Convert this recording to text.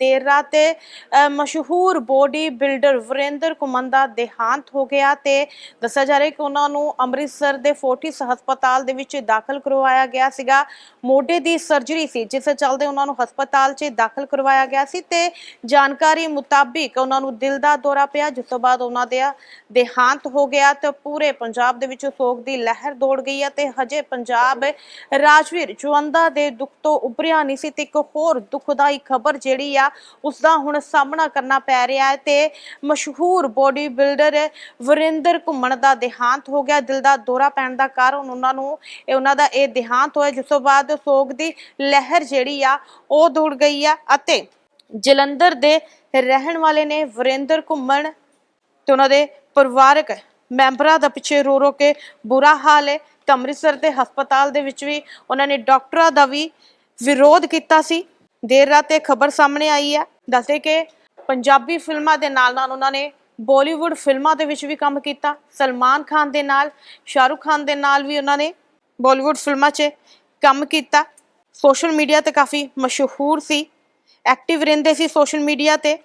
ਦੇਰ ਰਾਤ ਮਸ਼ਹੂਰ ਬੋਡੀ ਬਿਲਡਰ ਵਰਿੰਦਰ ਕੁਮਨ ਦਾ ਦੇਹਾਂਤ ਹੋ ਗਿਆ ਤੇ ਦੱਸਿਆ ਜਾ ਰਿਹਾ ਕਿ ਉਹਨਾਂ ਨੂੰ ਅੰਮ੍ਰਿਤਸਰ ਦੇ ਫੋਰਟਿਸ ਹਸਪਤਾਲ ਦੇ ਵਿੱਚ ਦਾਖਲ ਕਰਵਾਇਆ ਗਿਆ ਸੀਗਾ। ਮੋਢੇ ਦੀ ਸਰਜਰੀ ਸੀ, ਜਿਸ ਚੱਲਦੇ ਉਹਨਾਂ ਨੂੰ ਹਸਪਤਾਲ 'ਚ ਦਾਖਲ ਕਰਵਾਇਆ ਗਿਆ ਸੀ ਤੇ ਜਾਣਕਾਰੀ ਮੁਤਾਬਿਕ ਉਹਨਾਂ ਨੂੰ ਦਿਲ ਦਾ ਦੌਰਾ ਪਿਆ, ਜਿਸ ਤੋਂ ਬਾਅਦ ਉਹਨਾਂ ਦੇ ਦੇਹਾਂਤ ਹੋ ਗਿਆ ਤੇ ਪੂਰੇ ਪੰਜਾਬ ਦੇ ਵਿੱਚ ਸੋਗ ਦੀ ਲਹਿਰ ਦੌੜ ਗਈ ਹੈ ਤੇ ਹਜੇ ਪੰਜਾਬ ਰਾਜਵੀਰ ਜਵੰਦਾ ਦੇ ਦੁੱਖ ਤੋਂ ਉਭਰਿਆ ਨਹੀਂ ਸੀ ਤੇ ਇੱਕ ਹੋਰ ਦੁਖਦਾਈ ਖਬਰ ਜਿਹੜੀ ਆ ਉਸ ਦਾ ਹੁਣ ਸਾਹਮਣਾ ਕਰਨਾ ਪੈ ਰਿਹਾ ਹੈ ਤੇ ਮਸ਼ਹੂਰ ਬੋਡੀ ਬਿਲਡਰ ਵਰਿੰਦਰ ਘੁੰਮਣ ਦਾ ਦੇਹਾਂਤ ਹੋ ਗਿਆ। ਦਿਲ ਦਾ ਦੌਰਾ ਪੈਣ ਦਾ ਕਾਰਨ ਉਹਨਾਂ ਨੂੰ, ਇਹ ਉਹਨਾਂ ਦਾ ਇਹ ਦੇਹਾਂਤ ਹੋਇਆ, ਜਿਸ ਤੋਂ ਬਾਅਦ ਸੋਗ ਦੀ ਲਹਿਰ ਜਿਹੜੀ ਆ, ਉਹ ਦੌੜ ਗਈ ਆ ਅਤੇ ਜਲੰਧਰ ਦੇ ਰਹਿਣ ਵਾਲੇ ਨੇ ਵਰਿੰਦਰ ਘੁੰਮਣ ਤੇ ਉਹਨਾਂ ਦੇ ਪਰਿਵਾਰਕ ਮੈਂਬਰਾਂ ਦਾ ਪਿੱਛੇ ਰੋ ਰੋ ਕੇ ਬੁਰਾ ਹਾਲ ਹੈ। ਤੇ ਅੰਮ੍ਰਿਤਸਰ ਦੇ ਹਸਪਤਾਲ ਦੇ ਵਿੱਚ ਵੀ ਉਹਨਾਂ ਨੇ ਡਾਕਟਰਾਂ ਦਾ ਵੀ ਵਿਰੋਧ ਕੀਤਾ ਸੀ। ਦੇਰ ਰਾਤ ਇਹ ਖਬਰ ਸਾਹਮਣੇ ਆਈ ਹੈ। ਦੱਸੇ ਕਿ ਪੰਜਾਬੀ ਫਿਲਮਾਂ ਦੇ ਨਾਲ ਨਾਲ ਉਹਨਾਂ ਨੇ ਬਾਲੀਵੁੱਡ ਫਿਲਮਾਂ ਦੇ ਵਿੱਚ ਵੀ ਕੰਮ ਕੀਤਾ। ਸਲਮਾਨ ਖਾਨ ਦੇ ਨਾਲ, ਸ਼ਾਹਰੁਖ ਖਾਨ ਦੇ ਨਾਲ ਵੀ ਉਹਨਾਂ ਨੇ ਬਾਲੀਵੁੱਡ ਫਿਲਮਾਂ 'ਚ ਕੰਮ ਕੀਤਾ। ਸੋਸ਼ਲ ਮੀਡੀਆ ਤੇ ਕਾਫੀ ਮਸ਼ਹੂਰ ਸੀ। ਐਕਟਿਵ ਰਹਿੰਦੇ ਸੀ ਸੋਸ਼ਲ ਮੀਡੀਆ ਤੇ।